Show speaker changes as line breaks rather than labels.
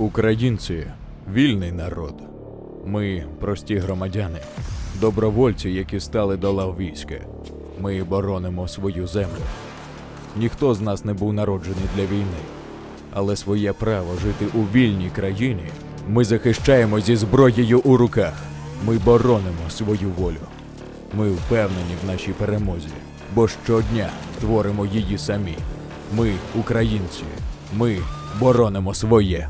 Українці вільний народ. Ми прості громадяни, добровольці, які стали до лав війська. Ми боронимо свою землю. Ніхто з нас не був народжений для війни, але своє право жити у вільній країні ми захищаємо зі зброєю у руках. Ми боронимо свою волю. Ми впевнені в нашій перемозі, бо щодня творимо її самі. Ми українці. Ми боронимо своє.